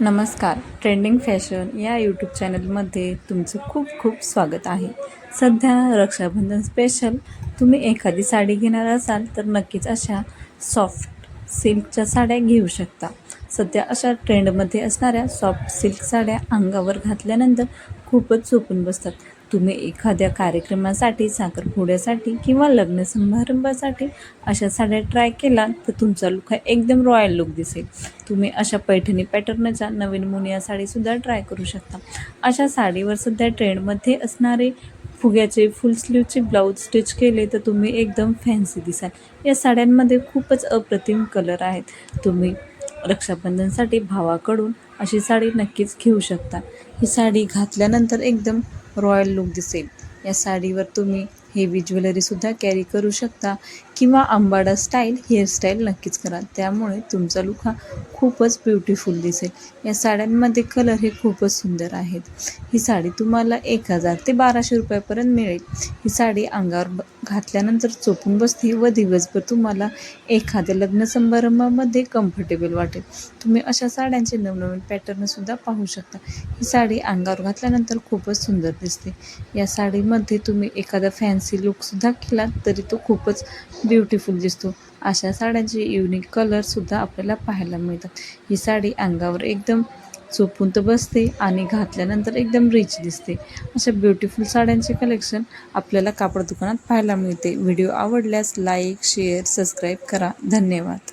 नमस्कार. Trending fashion या YouTube चॅनलमध्ये तुमचं खूप खूप स्वागत आहे. सध्या रक्षाबंधन स्पेशल तुम्ही एखादी साडी घेणार असाल तर नक्कीच अशा सॉफ्ट सिल्कच्या साड्या घेऊ शकता. सध्या अशा ट्रेंडमध्ये असणाऱ्या सॉफ्ट सिल्क साड्या अंगावर घातल्यानंतर खूपच झोपून बसतात. तुम्ही एखाद्या कार्यक्रमासाठी साखरपुड्यासाठी किंवा लग्न समारंभासाठी अशा साड्या ट्राय केला तर तुमचा लुक हा एकदम रॉयल लुक दिसेल. तुम्ही अशा पैठणी पॅटर्नच्या नवीन मुनिया साडीसुद्धा ट्राय करू शकता. अशा साडीवर सध्या ट्रेंडमध्ये असणारे फुग्याचे फुल स्लीवचे ब्लाऊज स्टिच केले तर तुम्ही एकदम फॅन्सी दिसाल. या साड्यांमध्ये खूपच अप्रतिम कलर आहेत. तुम्ही रक्षाबंधनसाठी भावाकडून अशी साडी नक्कीच घेऊ शकता. ही साडी घातल्यानंतर एकदम रॉयल लुक दिसेल. या साडीवर तुम्ही हेवी ज्वेलरीसुद्धा कॅरी करू शकता. किंवा अंबाडा स्टाईल हेअरस्टाईल नक्कीच करा. त्यामुळे तुमचा लुक हा खूपच ब्युटिफुल दिसेल. या साड्यांमध्ये कलर हे खूपच सुंदर आहेत. ही साडी तुम्हाला एक हजार ते बाराशे रुपयापर्यंत मिळेल. ही साडी अंगावर ब घातल्यानंतर चोपून बसते व दिवसभर तुम्हाला एखाद्या लग्न समारंभामध्ये कम्फर्टेबल वाटेल. तुम्ही अशा साड्यांचे नवनवीन पॅटर्नसुद्धा पाहू शकता. ही साडी अंगावर घातल्यानंतर खूपच सुंदर दिसते. या साडीमध्ये तुम्ही एखादा फॅन्सी लुकसुद्धा केला तरी तो खूपच ब्युटिफुल दिसतो. अशा साड्यांचे युनिक कलरसुद्धा आपल्याला पाहायला मिळतात. ही साडी अंगावर एकदम चोपून तर बसते आणि घातल्यानंतर एकदम रिच दिसते. अशा ब्युटिफुल साड्यांचे कलेक्शन आपल्याला कापड दुकानात पाहायला मिळते. व्हिडिओ आवडल्यास लाईक शेअर सबस्क्राईब करा. धन्यवाद.